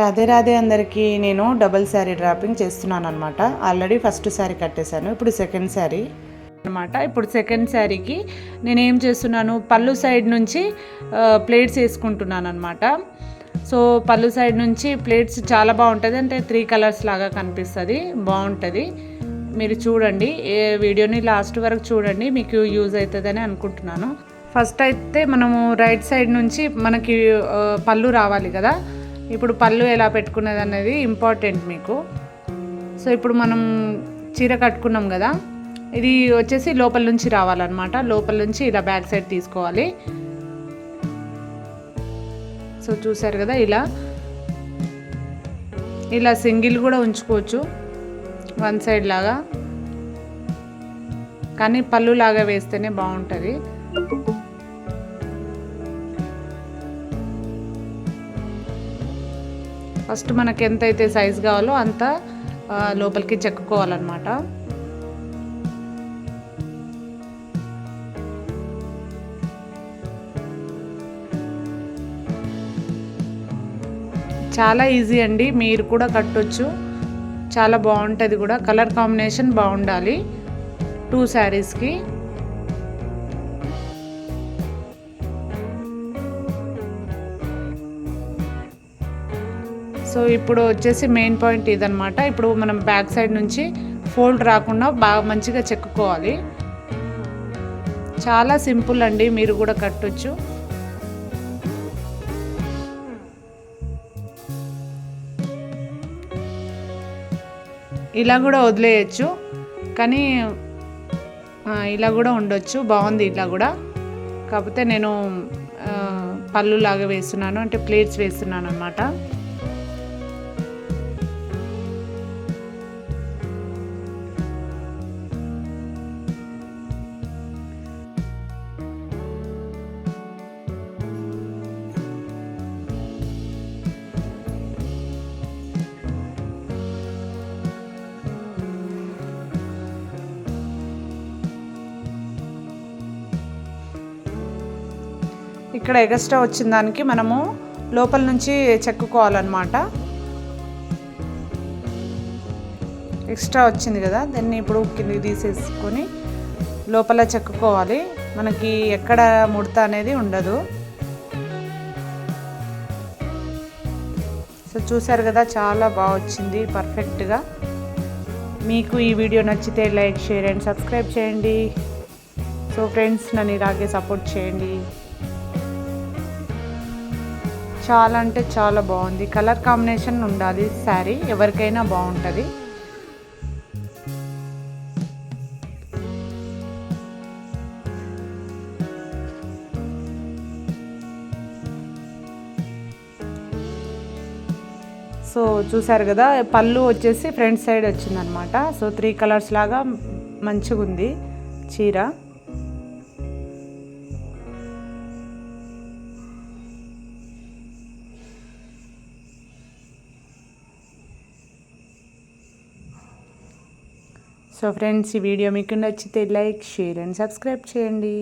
రాధే రాధే అందరికీ నేను double sari dropping చేస్తున్నాను అనమాట ఆల్రెడీ ఫస్ట్ శారీ కట్టేశాను ఇప్పుడు సెకండ్ శారీ అనమాట ఇప్పుడు సెకండ్ శారీకి నేను ఏం చేస్తున్నాను పళ్ళు సైడ్ నుంచి ప్లేట్స్ వేసుకుంటున్నాను అనమాట సో పళ్ళు సైడ్ నుంచి ప్లేట్స్ చాలా బాగుంటుంది అంటే త్రీ కలర్స్ లాగా కనిపిస్తుంది బాగుంటుంది. మీరు చూడండి ఏ వీడియోని లాస్ట్ వరకు చూడండి మీకు యూజ్ అవుతుందని అనుకుంటున్నాను. ఫస్ట్ అయితే మనము రైట్ సైడ్ నుంచి మనకి పళ్ళు రావాలి కదా. ఇప్పుడు పళ్ళు ఎలా పెట్టుకునేది అనేది ఇంపార్టెంట్ మీకు. సో ఇప్పుడు మనం చీర కట్టుకున్నాం కదా ఇది వచ్చేసి లోపల నుంచి రావాలన్నమాట. లోపల నుంచి ఇలా బ్యాక్ సైడ్ తీసుకోవాలి. సో చూసారు కదా ఇలా. ఇలా సింగిల్ కూడా ఉంచుకోవచ్చు వన్ సైడ్ లాగా. కానీ పళ్ళు లాగా వేస్తేనే బాగుంటుంది. ఫస్ట్ మనకి ఎంతైతే సైజ్ కావాలో అంత లోపలికి చెక్కుకోవాలన్నమాట. చాలా ఈజీ అండి మీరు కూడా కట్టొచ్చు. చాలా బాగుంటుంది కూడా. కలర్ కాంబినేషన్ బాగుండాలి. టూ శారీస్కి సో ఇప్పుడు వచ్చేసి మెయిన్ పాయింట్ ఇదనమాట ఇప్పుడు మనం బ్యాక్ సైడ్ నుంచి ఫోల్డ్ రాకుండా బాగా మంచిగా చెక్కుకోవాలి. చాలా సింపుల్ అండి మీరు కూడా కట్టొచ్చు. ఇలా కూడా వదిలేయచ్చు. కానీ ఇలా కూడా ఉండొచ్చు. బాగుంది ఇలా కూడా. కాకపోతే నేను పళ్ళు లాగా వేస్తున్నాను అంటే ప్లేట్స్ వేస్తున్నాను అనమాట ఇక్కడ ఎగస్ట్రా వచ్చిన దానికి మనము లోపల నుంచి చెక్కుకోవాలన్నమాట. ఎక్స్ట్రా వచ్చింది కదా దాన్ని ఇప్పుడు కిందకి తీసేసుకొని లోపల చెక్కుకోవాలి. మనకి ఎక్కడ ముడత అనేది ఉండదు. సో చూసారు కదా చాలా బాగా వచ్చింది పర్ఫెక్ట్గా. మీకు ఈ వీడియో నచ్చితే లైక్ షేర్ అండ్ సబ్స్క్రైబ్ చేయండి. సో ఫ్రెండ్స్ నన్ను ఇలాగే సపోర్ట్ చేయండి. చాలా అంటే చాలా బాగుంది. కలర్ కాంబినేషన్ ఉండాలి శారీ. ఎవరికైనా బాగుంటుంది. సో చూసారు కదా పళ్ళు వచ్చేసి ఫ్రంట్ సైడ్ వచ్చిందనమాట సో త్రీ కలర్స్ లాగా మంచిగా ఉంది చీర. సో ఫ్రెండ్స్ ఈ వీడియో మీకు నచ్చితే లైక్ షేర్ అండ్ సబ్స్క్రైబ్ చేయండి.